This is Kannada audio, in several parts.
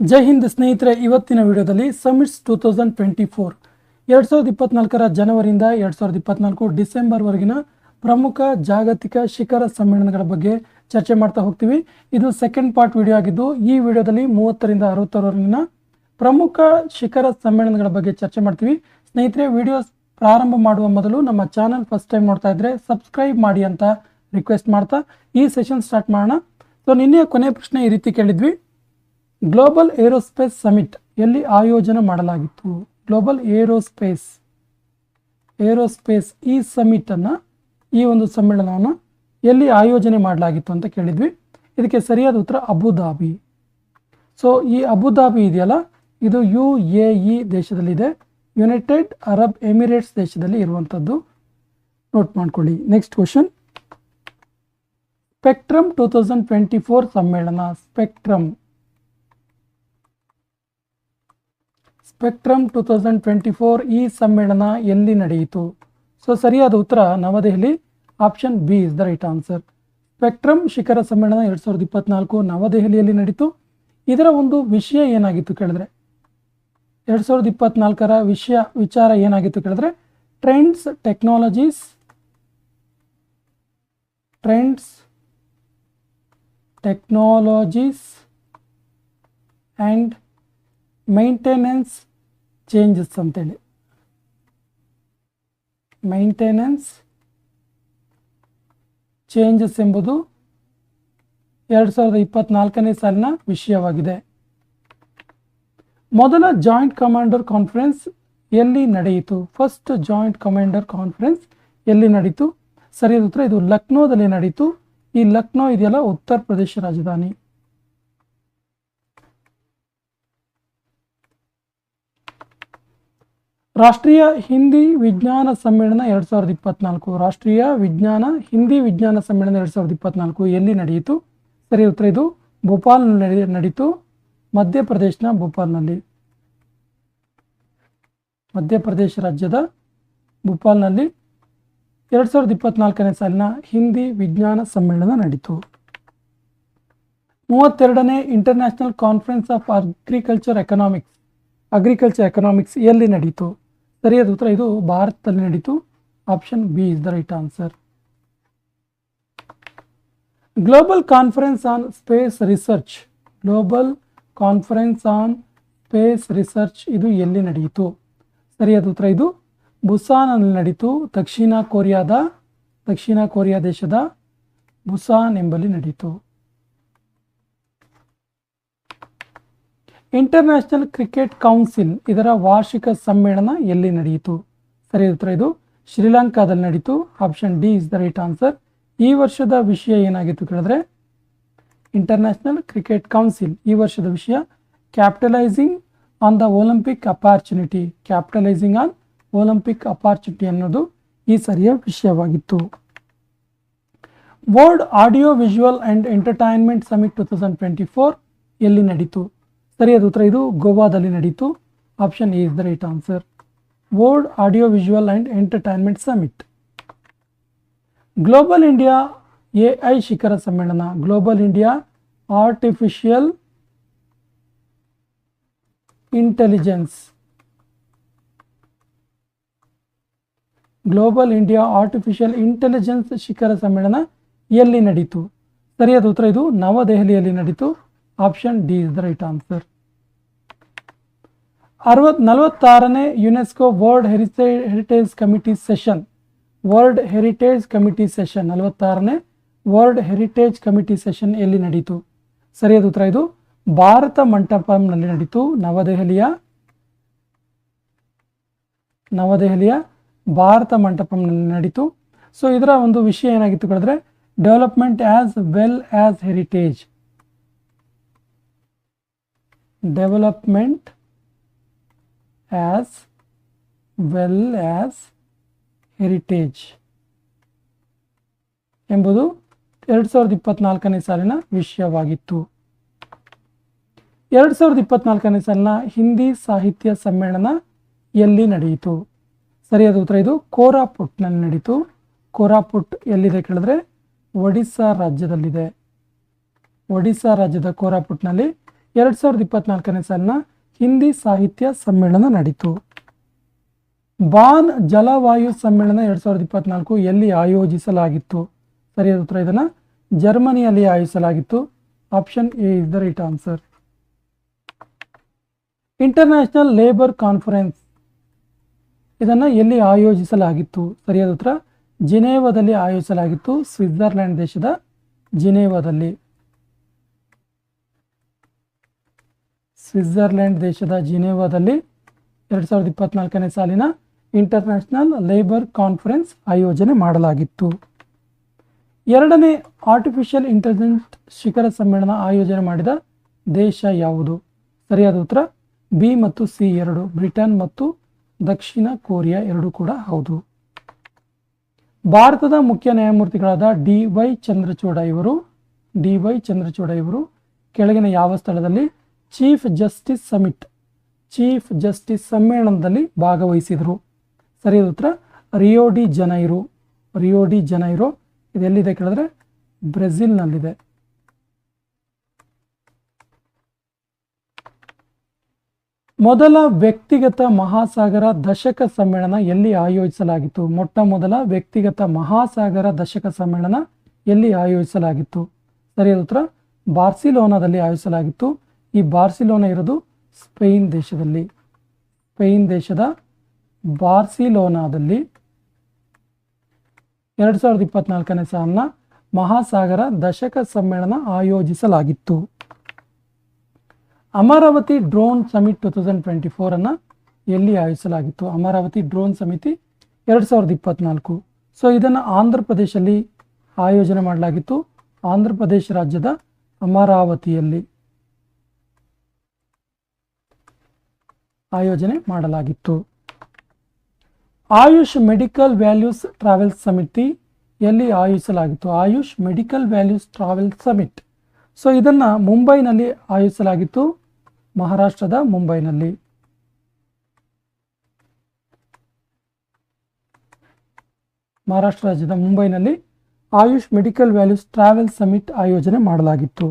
ಜೈ ಹಿಂದ್ ಸ್ನೇಹಿತರೆ, ಇವತ್ತಿನ ವಿಡಿಯೋದಲ್ಲಿ summits two thousand twenty four ಎರಡು ಸಾವಿರದ ಇಪ್ಪತ್ನಾಲ್ಕರ ಜನವರಿಯಿಂದ ಎರಡು ಸಾವಿರದ ಇಪ್ಪತ್ನಾಲ್ಕು ಡಿಸೆಂಬರ್ವರೆಗಿನ ಪ್ರಮುಖ ಜಾಗತಿಕ ಶಿಖರ ಸಮ್ಮೇಳನಗಳ ಬಗ್ಗೆ ಚರ್ಚೆ ಮಾಡ್ತಾ ಹೋಗ್ತೀವಿ. ಇದು ಸೆಕೆಂಡ್ ಪಾರ್ಟ್ ವಿಡಿಯೋ ಆಗಿದ್ದು, ಈ ವಿಡಿಯೋದಲ್ಲಿ ಮೂವತ್ತರಿಂದ ಅರವತ್ತರವರೆಗಿನ ಪ್ರಮುಖ ಶಿಖರ ಸಮ್ಮೇಳನಗಳ ಬಗ್ಗೆ ಚರ್ಚೆ ಮಾಡ್ತೀವಿ. ಸ್ನೇಹಿತರೆ ವಿಡಿಯೋ ಪ್ರಾರಂಭ ಮಾಡುವ ಮೊದಲು ನಮ್ಮ ಚಾನಲ್ ಫಸ್ಟ್ ಟೈಮ್ ನೋಡ್ತಾ ಇದ್ರೆ ಸಬ್ಸ್ಕ್ರೈಬ್ ಮಾಡಿ ಅಂತ ರಿಕ್ವೆಸ್ಟ್ ಮಾಡ್ತಾ ಈ ಸೆಷನ್ ಸ್ಟಾರ್ಟ್ ಮಾಡೋಣ. ಸೊ ನಿನ್ನೆ ಕೊನೆ ಪ್ರಶ್ನೆ ಈ ರೀತಿ ಕೇಳಿದ್ವಿ. ಗ್ಲೋಬಲ್ ಏರೋಸ್ಪೇಸ್ ಸಮಿಟ್ ಎಲ್ಲಿ ಆಯೋಜನೆ ಮಾಡಲಾಗಿತ್ತು. ಗ್ಲೋಬಲ್ ಏರೋಸ್ಪೇಸ್ ಏರೋಸ್ಪೇಸ್ ಈ ಸಮಿಟ್ ಅನ್ನ, ಈ ಒಂದು ಸಮ್ಮೇಳನವನ್ನು ಎಲ್ಲಿ ಆಯೋಜನೆ ಮಾಡಲಾಗಿತ್ತು ಅಂತ ಕೇಳಿದ್ವಿ. ಇದಕ್ಕೆ ಸರಿಯಾದ ಉತ್ತರ ಅಬುದಾಬಿ ಸೊ ಈ ಅಬುದಾಬಿ ಇದೆಯಲ್ಲ? ಇದು ಯು ಎ ಇ ದೇಶದಲ್ಲಿದೆ. ಯುನೈಟೆಡ್ ಅರಬ್ ಎಮಿರೇಟ್ಸ್ ದೇಶದಲ್ಲಿ ಇರುವಂಥದ್ದು ನೋಟ್ ಮಾಡ್ಕೊಳ್ಳಿ. Next question spectrum two thousand twenty four ಸಮ್ಮೇಳನ. Spectrum spectrum two thousand twenty four ಈ ಸಮ್ಮೇಳನ ಎಲ್ಲಿ ನಡೆಯಿತು? ಸೊ, ಸರಿಯಾದ ಉತ್ತರ ನವದೆಹಲಿ option B is the right answer spectrum ಶಿಖರ ಸಮ್ಮೇಳನ ಎರಡು ಸಾವಿರದ ಇಪ್ಪತ್ನಾಲ್ಕು ನವದೆಹಲಿಯಲ್ಲಿ ನಡೀತು. ಇದರ ಒಂದು ವಿಷಯ ಏನಾಗಿತ್ತು ಕೇಳಿದ್ರೆ? ಎರಡು ಸಾವಿರದ ಇಪ್ಪತ್ನಾಲ್ಕರ ವಿಷಯ, ವಿಚಾರ ಏನಾಗಿತ್ತು ಕೇಳಿದ್ರೆ? Trends technologies trends technologies and maintenance changes ಅಂತೇಳಿ. ಮೈಂಟೆನೆನ್ಸ್ ಚೇಂಜಸ್ ಎಂಬುದು ಎರಡು ಸಾವಿರದ ಇಪ್ಪತ್ನಾಲ್ಕನೇ ಸಾಲಿನ ವಿಷಯವಾಗಿದೆ. ಮೊದಲ ಜಾಯಿಂಟ್ ಕಮಾಂಡರ್ ಕಾನ್ಫರೆನ್ಸ್ ಎಲ್ಲಿ ನಡೆಯಿತು? ಫಸ್ಟ್ ಜಾಯಿಂಟ್ ಕಮಾಂಡರ್ ಕಾನ್ಫರೆನ್ಸ್ ಎಲ್ಲಿ ನಡೀತು? ಸರಿಯಾದ ಉತ್ತರ, ಇದು ಲಕ್ನೋದಲ್ಲಿ ನಡೀತು. ಈ ಲಕ್ನೋ ಇದೆಯಲ್ಲ ಉತ್ತರ ಪ್ರದೇಶ ರಾಜಧಾನಿ. ರಾಷ್ಟ್ರೀಯ ಹಿಂದಿ ವಿಜ್ಞಾನ ಸಮ್ಮೇಳನ ಎರಡು ಸಾವಿರದ ಇಪ್ಪತ್ನಾಲ್ಕು. ರಾಷ್ಟ್ರೀಯ ವಿಜ್ಞಾನ, ಹಿಂದಿ ವಿಜ್ಞಾನ ಸಮ್ಮೇಳನ ಎರಡು ಸಾವಿರದ ಇಪ್ಪತ್ನಾಲ್ಕು ಎಲ್ಲಿ ನಡೆಯಿತು? ಸರಿ, ಉತ್ತರ ಇದು. ಭೋಪಾಲ್ನಲ್ಲಿ ನಡೆ, ನಡೀತು. ಮಧ್ಯಪ್ರದೇಶನ ಭೋಪಾಲ್ನಲ್ಲಿ. ಮಧ್ಯಪ್ರದೇಶ ರಾಜ್ಯದ ಭೋಪಾಲ್ನಲ್ಲಿ ಎರಡು ಸಾವಿರದ ಇಪ್ಪತ್ನಾಲ್ಕನೇ ಸಾಲಿನ ಹಿಂದಿ ವಿಜ್ಞಾನ ಸಮ್ಮೇಳನ ನಡೀತು. ಮೂವತ್ತೆರಡನೇ international conference of agriculture economics agriculture economics ಎಲ್ಲಿ ನಡೀತು? ಸರಿಯಾದ ಉತ್ತರ ಇದು ಭಾರತದಲ್ಲಿ ನಡೀತು. Option B is the right answer global conference on space research global conference on space research ಇದು ಎಲ್ಲಿ ನಡೆಯಿತು ಸರಿಯಾದ ಉತ್ತರ ಇದು ಬುಸಾನಲ್ಲಿ ನಡೀತು. ದಕ್ಷಿಣ ಕೊರಿಯಾದ, ದಕ್ಷಿಣ ಕೊರಿಯಾ ದೇಶದ ಬುಸಾನ್ ಎಂಬಲ್ಲಿ ನಡೀತು. ಇಂಟರ್ನ್ಯಾಷನಲ್ ಕ್ರಿಕೆಟ್ ಕೌನ್ಸಿಲ್ ಇದರ ವಾರ್ಷಿಕ ಸಮ್ಮೇಳನ ಎಲ್ಲಿ ನಡೆಯಿತು? ಸರಿ ಉತ್ತರ ಇದು ಶ್ರೀಲಂಕಾದಲ್ಲಿ ನಡೀತು option D is the right answer ಈ ವರ್ಷದ ವಿಷಯ ಏನಾಗಿತ್ತು ಕೇಳಿದ್ರೆ ಇಂಟರ್ನ್ಯಾಷನಲ್ ಕ್ರಿಕೆಟ್ ಕೌನ್ಸಿಲ್ ಈ ವರ್ಷದ ವಿಷಯ capitalising on the Olympic opportunity capitalising on Olympic opportunity ಅನ್ನೋದು ಈ ಸರಿಯ ವಿಷಯವಾಗಿತ್ತು. World audio visual and entertainment summit two thousand twenty four ಎಲ್ಲಿ ನಡೀತು? ಸರಿಯಾದ ಉತ್ತರ ಇದು ಗೋವಾದಲ್ಲಿ ನಡೀತು. Option A is the right answer world audio visual and entertainment summit global India A I ಶಿಖರ ಸಮ್ಮೇಳನ global India artificial intelligence global India artificial intelligence ಶಿಖರ ಸಮ್ಮೇಳನ ಎಲ್ಲಿ ನಡೀತು? ಸರಿಯಾದ ಉತ್ತರ ಇದು ನವದೆಹಲಿಯಲ್ಲಿ ನಡೀತು. Option D is the right answer ಅರವತ್, ನಲವತ್ತಾರನೇ UNESCO world heritage heritage committee session world heritage committee session ನಲವತ್ತಾರನೇ world heritage committee session ಎಲ್ಲಿ ನಡೀತು? ಸರಿಯಾದ ಉತ್ತರ ಇದು ಭಾರತ ಮಂಟಪಂನಲ್ಲಿ ನಡೀತು. ನವದೆಹಲಿಯ ನವದೆಹಲಿಯ ಭಾರತ ಮಂಟಪಂನಲ್ಲಿ ನಡೀತು. ಸೊ ಇದರ ಒಂದು ವಿಷಯ ಏನಾಗಿತ್ತು ಕೇಳಿದ್ರೆ development as well as heritage development as well as heritage ಎಂಬುದು ಎರಡು ಸಾವಿರದ ಇಪ್ಪತ್ನಾಲ್ಕನೇ ಸಾಲಿನ ವಿಷಯವಾಗಿತ್ತು. ಎರಡು ಸಾವಿರದ ಇಪ್ಪತ್ನಾಲ್ಕನೇ ಸಾಲಿನ ಹಿಂದಿ ಸಾಹಿತ್ಯ ಸಮ್ಮೇಳನ ಎಲ್ಲಿ ನಡೆಯಿತು? ಸರಿಯಾದ ಉತ್ತರ ಇದು ಕೋರಾಪುಟ್ನಲ್ಲಿ ನಡೀತು ಕೋರಾಪುಟ್ ಎಲ್ಲಿದೆ ಕೇಳಿದ್ರೆ ಒಡಿಸ್ಸಾ ರಾಜ್ಯದಲ್ಲಿದೆ. ಒಡಿಸ್ಸಾ ರಾಜ್ಯದ ಕೋರಾಪುಟ್ನಲ್ಲಿ ಎರಡು ಸಾವಿರದ ಇಪ್ಪತ್ನಾಲ್ಕನೇ ಸಾಲಿನ ಹಿಂದಿ ಸಾಹಿತ್ಯ ಸಮ್ಮೇಳನ ನಡೀತು. ಬಾನ್ ಜಲವಾಯು ಸಮ್ಮೇಳನ ಎರಡು ಸಾವಿರದ ಇಪ್ಪತ್ನಾಲ್ಕು ಎಲ್ಲಿ ಆಯೋಜಿಸಲಾಗಿತ್ತು? ಸರಿಯಾದ ಉತ್ತರ ಇದನ್ನು ಜರ್ಮನಿಯಲ್ಲಿ ಆಯೋಜಿಸಲಾಗಿತ್ತು. Option A is the right answer. International labour conference ಇದನ್ನು ಎಲ್ಲಿ ಆಯೋಜಿಸಲಾಗಿತ್ತು? ಸರಿಯಾದ ಉತ್ತರ ಜಿನೇವಾದಲ್ಲಿ ಆಯೋಜಿಸಲಾಗಿತ್ತು. ಸ್ವಿಟ್ಜರ್ಲ್ಯಾಂಡ್ ದೇಶದ ಜಿನೇವಾದಲ್ಲಿ. ಸ್ವಿಟ್ಜರ್ಲ್ಯಾಂಡ್ ದೇಶದ ಜಿನೇವಾದಲ್ಲಿ ಎರಡು ಸಾವಿರದ ಇಪ್ಪತ್ನಾಲ್ಕನೇ ಸಾಲಿನ ಇಂಟರ್ನ್ಯಾಷನಲ್ ಲೇಬರ್ ಕಾನ್ಫರೆನ್ಸ್ ಆಯೋಜನೆ ಮಾಡಲಾಗಿತ್ತು. ಎರಡನೇ ಆರ್ಟಿಫಿಷಿಯಲ್ ಇಂಟೆಲಿಜೆಂಟ್ ಶಿಖರ ಸಮ್ಮೇಳನ ಆಯೋಜನೆ ಮಾಡಿದ ದೇಶ ಯಾವುದು? ಸರಿಯಾದ ಉತ್ತರ, ಬಿ ಮತ್ತು ಸಿ ಎರಡು, ಬ್ರಿಟನ್ ಮತ್ತು ದಕ್ಷಿಣ ಕೊರಿಯಾ ಎರಡು ಕೂಡ ಹೌದು. ಭಾರತದ ಮುಖ್ಯ ನ್ಯಾಯಮೂರ್ತಿಗಳಾದ ಡಿ ವೈ ಚಂದ್ರಚೂಡ ಇವರು, ಡಿ ವೈ ಚಂದ್ರಚೂಡ ಇವರು ಕೆಳಗಿನ ಯಾವ ಸ್ಥಳದಲ್ಲಿ chief justice summit, chief justice ಸಮ್ಮೇಳನದಲ್ಲಿ ಭಾಗವಹಿಸಿದರು. ಸರಿ ಉತ್ತರ Rio de Janeiro, Rio de Janeiro, ಇದೆಲ್ಲಿದೆ ಕೇಳಿದ್ರೆ? ಬ್ರೆಜಿಲ್ನಲ್ಲಿದೆ. ಮೊದಲ ವ್ಯಕ್ತಿಗತ ಮಹಾಸಾಗರ ದಶಕ ಸಮ್ಮೇಳನ ಎಲ್ಲಿ ಆಯೋಜಿಸಲಾಗಿತ್ತು? ಮೊಟ್ಟ ಮೊದಲ ವ್ಯಕ್ತಿಗತ ಮಹಾಸಾಗರ ದಶಕ ಸಮ್ಮೇಳನ ಎಲ್ಲಿ ಆಯೋಜಿಸಲಾಗಿತ್ತು? ಸರಿಯಾದ ಉತ್ತರ ಬಾರ್ಸಿಲೋನಾದಲ್ಲಿ ಆಯೋಜಿಸಲಾಗಿತ್ತು. ಈ ಬಾರ್ಸಿಲೋನಾ ಇರೋದು ಸ್ಪೇನ್ ದೇಶದಲ್ಲಿ. ಸ್ಪೇನ್ ದೇಶದ ಬಾರ್ಸಿಲೋನಾದಲ್ಲಿ ಎರಡು ಸಾವಿರದ ಇಪ್ಪತ್ನಾಲ್ಕನೇ ಸಾಲಿನ ಮಹಾಸಾಗರ ದಶಕ ಸಮ್ಮೇಳನ ಆಯೋಜಿಸಲಾಗಿತ್ತು. Amaravati drone summit two thousand twenty ಫೋರನ್ನು ಎಲ್ಲಿ ಆಯೋಜಿಸಲಾಗಿತ್ತು? ಅಮರಾವತಿ ಡ್ರೋನ್ ಸಮಿತಿ ಎರಡು ಸಾವಿರದ ಇಪ್ಪತ್ನಾಲ್ಕು. ಸೊ ಇದನ್ನು ಆಂಧ್ರ ಪ್ರದೇಶದಲ್ಲಿ ಆಯೋಜನೆ ಮಾಡಲಾಗಿತ್ತು. ಆಂಧ್ರ ಪ್ರದೇಶ ರಾಜ್ಯದ ಅಮರಾವತಿಯಲ್ಲಿ. ಆಯೋಜನೆ ಮಾಡಲಾಗಿತ್ತು. ಆಯುಷ್ ಮೆಡಿಕಲ್ ವ್ಯಾಲ್ಯೂಸ್ ಟ್ರಾವೆಲ್ ಸಮಿತಿ ಎಲ್ಲಿ ಆಯೋಜಿಸಲಾಗಿತ್ತು. Ayush medical values travel summit. So ಇದನ್ನು ಮುಂಬೈನಲ್ಲಿ ಆಯೋಜಿಸಲಾಗಿತ್ತು. ಮಹಾರಾಷ್ಟ್ರದ ಮುಂಬೈನಲ್ಲಿ. ಮಹಾರಾಷ್ಟ್ರ ರಾಜ್ಯದ ಮುಂಬೈನಲ್ಲಿ Ayush medical values travel summit ಆಯೋಜನೆ ಮಾಡಲಾಗಿತ್ತು.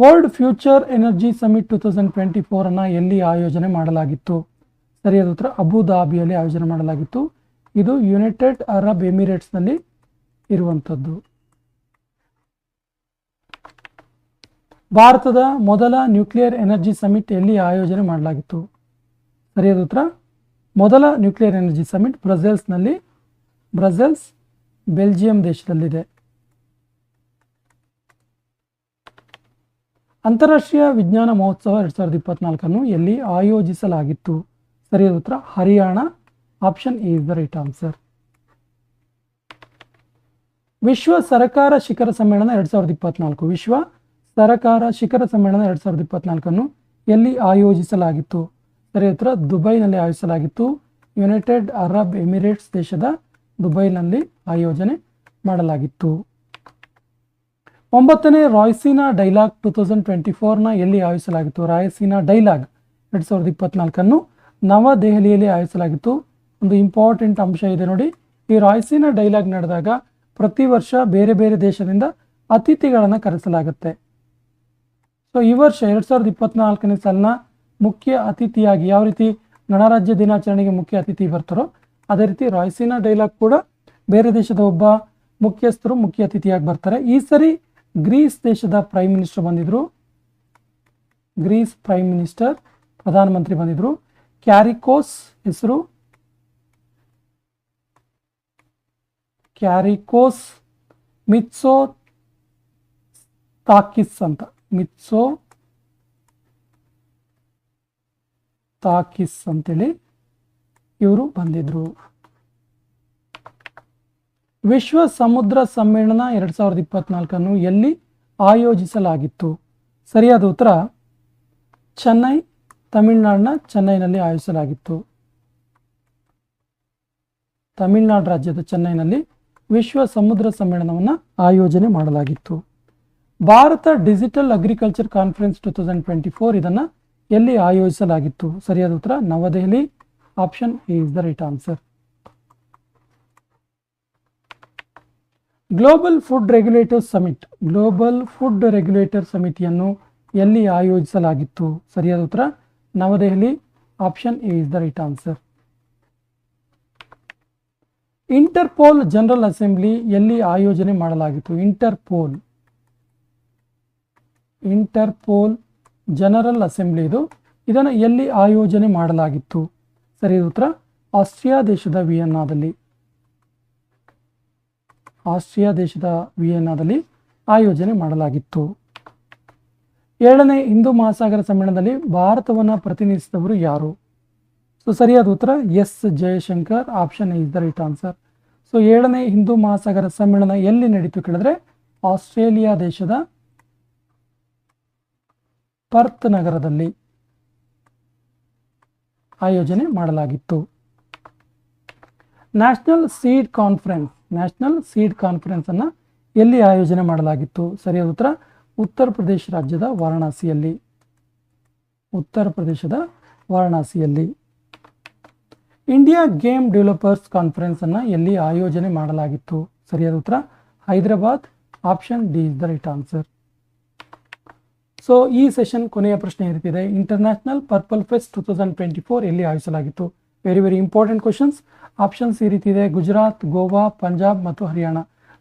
World future energy summit two thousand twenty ಫೋರನ್ನು ಎಲ್ಲಿ ಆಯೋಜನೆ ಮಾಡಲಾಗಿತ್ತು? ಸರಿಯಾದ ಉತ್ತರ ಅಬುಧಾಬಿಯಲ್ಲಿ ಆಯೋಜನೆ ಮಾಡಲಾಗಿತ್ತು. ಇದು ಯುನೈಟೆಡ್ ಅರಬ್ ಎಮಿರೇಟ್ಸ್ನಲ್ಲಿ ಇರುವಂಥದ್ದು. ಭಾರತದ ಮೊದಲ ನ್ಯೂಕ್ಲಿಯರ್ ಎನರ್ಜಿ ಸಮಿಟ್ ಎಲ್ಲಿ ಆಯೋಜನೆ ಮಾಡಲಾಗಿತ್ತು? ಸರಿಯಾದ ಉತ್ತರ ಮೊದಲ ನ್ಯೂಕ್ಲಿಯರ್ ಎನರ್ಜಿ ಸಮಿಟ್ ಬ್ರಸೆಲ್ಸ್ನಲ್ಲಿ ಬ್ರಸೆಲ್ಸ್ ಬೆಲ್ಜಿಯಂ ದೇಶದಲ್ಲಿದೆ. ಅಂತಾರಾಷ್ಟ್ರೀಯ ವಿಜ್ಞಾನ ಮಹೋತ್ಸವ ಎರಡು ಸಾವಿರದ ಇಪ್ಪತ್ನಾಲ್ಕನ್ನು ಎಲ್ಲಿ ಆಯೋಜಿಸಲಾಗಿತ್ತು? ಸರಿಯಾದ ಉತ್ತರ. Haryana. Option is the right answer. ವಿಶ್ವ ಸರಕಾರ ಶಿಖರ ಸಮ್ಮೇಳನ ಎರಡು ಸಾವಿರದ ಇಪ್ಪತ್ನಾಲ್ಕು. ವಿಶ್ವ ಸರಕಾರ ಶಿಖರ ಸಮ್ಮೇಳನ ಎರಡು ಸಾವಿರದ ಇಪ್ಪತ್ನಾಲ್ಕನ್ನು ಎಲ್ಲಿ ಆಯೋಜಿಸಲಾಗಿತ್ತು? ಸರಿಯಾದ ಉತ್ತರ. ದುಬೈನಲ್ಲಿ ಆಯೋಜಿಸಲಾಗಿತ್ತು. ಯುನೈಟೆಡ್ ಅರಬ್ ಎಮಿರೇಟ್ಸ್ ದೇಶದ ದುಬೈನಲ್ಲಿ ಆಯೋಜನೆ ಮಾಡಲಾಗಿತ್ತು. ಒಂಬತ್ತನೇ Raisina dialogue two thousand twenty ಫೋರ್ನ ಎಲ್ಲಿ ಆಯೋಜಿಸಲಾಗಿತ್ತು? ರಾಯಸೀನಾ ಡೈಲಾಗ್ ಎರಡು ಸಾವಿರದ ಇಪ್ಪತ್ನಾಲ್ಕನ್ನು ನವದೆಹಲಿಯಲ್ಲಿ ಆಯೋಜಿಸಲಾಗಿತ್ತು. ಒಂದು ಇಂಪಾರ್ಟೆಂಟ್ ಅಂಶ ಇದೆ ನೋಡಿ. ಈ ರಾಯಸೀನಾ ಡೈಲಾಗ್ ನಡೆದಾಗ ಪ್ರತಿ ವರ್ಷ ಬೇರೆ ಬೇರೆ ದೇಶದಿಂದ ಅತಿಥಿಗಳನ್ನು ಕರೆಸಲಾಗುತ್ತೆ. ಸೊ ಈ ವರ್ಷ ಎರಡು ಸಾವಿರದ ಇಪ್ಪತ್ನಾಲ್ಕನೇ ಸಾಲಿನ ಮುಖ್ಯ ಅತಿಥಿಯಾಗಿ ಯಾವ ರೀತಿ ಗಣರಾಜ್ಯ ದಿನಾಚರಣೆಗೆ ಮುಖ್ಯ ಅತಿಥಿ ಬರ್ತಾರೋ, ಅದೇ ರೀತಿ ರಾಯಸೀನಾ ಡೈಲಾಗ್ ಕೂಡ ಬೇರೆ ದೇಶದ ಒಬ್ಬ ಮುಖ್ಯಸ್ಥರು ಮುಖ್ಯ ಅತಿಥಿಯಾಗಿ ಬರ್ತಾರೆ. ಈ ಸರಿ ಗ್ರೀಸ್ ದೇಶದ ಪ್ರೈಮ್ ಮಿನಿಸ್ಟರ್ ಬಂದಿದ್ರು. ಗ್ರೀಸ್ ಪ್ರೈಮ್ ಮಿನಿಸ್ಟರ್, ಪ್ರಧಾನಮಂತ್ರಿ ಬಂದಿದ್ರು. ಕ್ಯಾರಿಕೋಸ್ ಹೆಸರು. ಕ್ಯಾರಿಕೋಸ್ ಮಿತ್ಸೋ ತಾಕಿಸ್ ಅಂತ. ಮಿತ್ಸೋ ತಾಕಿಸ್ ಅಂತೇಳಿ ಇವರು ಬಂದಿದ್ರು. ವಿಶ್ವ ಸಮುದ್ರ ಸಮ್ಮೇಳನ ಎರಡು ಸಾವಿರದ ಇಪ್ಪತ್ನಾಲ್ಕನ್ನು ಎಲ್ಲಿ ಆಯೋಜಿಸಲಾಗಿತ್ತು? ಸರಿಯಾದ ಉತ್ತರ, ಚೆನ್ನೈ ತಮಿಳುನಾಡಿನ ಚೆನ್ನೈನಲ್ಲಿ ಆಯೋಜಿಸಲಾಗಿತ್ತು. ತಮಿಳುನಾಡು ರಾಜ್ಯದ ಚೆನ್ನೈನಲ್ಲಿ ವಿಶ್ವ ಸಮುದ್ರ ಸಮ್ಮೇಳನವನ್ನು ಆಯೋಜನೆ ಮಾಡಲಾಗಿತ್ತು. Bharat digital agriculture conference two thousand twenty four ಇದನ್ನು ಎಲ್ಲಿ ಆಯೋಜಿಸಲಾಗಿತ್ತು? ಸರಿಯಾದ ಉತ್ತರ, ನವದೆಹಲಿ. Option is the right answer. Global food regulator summit global food regulator ಸಮಿತಿಯನ್ನು ಎಲ್ಲಿ ಆಯೋಜಿಸಲಾಗಿತ್ತು? ಸರಿಯಾದ ಉತ್ತರ? ನವದೆಹಲಿ. Option A is the right answer Interpol general assembly ಎಲ್ಲಿ ಆಯೋಜನೆ ಮಾಡಲಾಗಿತ್ತು? ಇಂಟರ್ಪೋಲ್ ಇಂಟರ್ಪೋಲ್ ಜನರಲ್ ಅಸೆಂಬ್ಲಿ ಇದು. ಇದನ್ನು ಎಲ್ಲಿ ಆಯೋಜನೆ ಮಾಡಲಾಗಿತ್ತು? ಸರಿಯಾದ ಉತ್ತರ? ಆಸ್ಟ್ರಿಯಾ ದೇಶದ ವಿಯನ್ನಾದಲ್ಲಿ. ಆಸ್ಟ್ರಿಯಾ ದೇಶದ ವಿಯೆನ್ನಾದಲ್ಲಿ ಆಯೋಜನೆ ಮಾಡಲಾಗಿತ್ತು. ಏಳನೇ ಹಿಂದೂ ಮಹಾಸಾಗರ ಸಮ್ಮೇಳನದಲ್ಲಿ ಭಾರತವನ್ನು ಪ್ರತಿನಿಧಿಸಿದವರು ಯಾರು? ಸೊ, ಸರಿಯಾದ ಉತ್ತರ, S Jaishankar, option is the right answer. So, ಏಳನೇ ಹಿಂದೂ ಮಹಾಸಾಗರ ಸಮ್ಮೇಳನ ಎಲ್ಲಿ ನಡೀತು ಕೇಳಿದ್ರೆ, ಆಸ್ಟ್ರೇಲಿಯಾ ದೇಶದ ಪರ್ತ್ ನಗರದಲ್ಲಿ ಆಯೋಜನೆ ಮಾಡಲಾಗಿತ್ತು. National seed conference national seed conference ಅನ್ನ ಎಲ್ಲಿ ಆಯೋಜನೆ ಮಾಡಲಾಗಿತ್ತು? ಸರಿಯಾದ ಉತ್ತರ ಉತ್ತರ ಪ್ರದೇಶ ರಾಜ್ಯದ ವಾರಣಾಸಿಯಲ್ಲಿ. ಉತ್ತರ ಪ್ರದೇಶದ ವಾರಣಾಸಿಯಲ್ಲಿ. ಇಂಡಿಯಾ ಗೇಮ್ ಡೆವಲಪರ್ಸ್ ಕಾನ್ಫರೆನ್ಸ್ ಅನ್ನ ಎಲ್ಲಿ ಆಯೋಜನೆ ಮಾಡಲಾಗಿತ್ತು? ಸರಿಯಾದ ಉತ್ತರ, Hyderabad. Option D is the right answer. So ಈ ಸೆಷನ್ ಕೊನೆಯ ಪ್ರಶ್ನೆ ಇದೆ international purple fest two thousand twenty four ಎಲ್ಲಿ ಆಯೋಜಿಸಲಾಗಿತ್ತು? Very very important questions options ಈ ರೀತಿ ಇದೆ. ಗುಜರಾತ್ ಗೋವಾ ಪಂಜಾಬ್ ಮತ್ತು ಹರಿಯಾಣ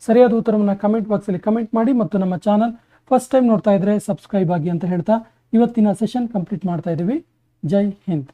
ಸರಿಯಾದ ಉತ್ತರವನ್ನು ಕಮೆಂಟ್ ಬಾಕ್ಸಲ್ಲಿ ಕಮೆಂಟ್ ಮಾಡಿ ಮತ್ತು ನಮ್ಮ ಚಾನಲ್ ಫಸ್ಟ್ ಟೈಮ್ ನೋಡ್ತಾ ಇದ್ರೆ ಸಬ್ಸ್ಕ್ರೈಬ್ ಆಗಿ ಅಂತ ಹೇಳ್ತಾ ಇವತ್ತಿನ ಸೆಷನ್ ಕಂಪ್ಲೀಟ್ ಮಾಡ್ತಾ ಇದ್ದೀವಿ. ಜೈ ಹಿಂದ್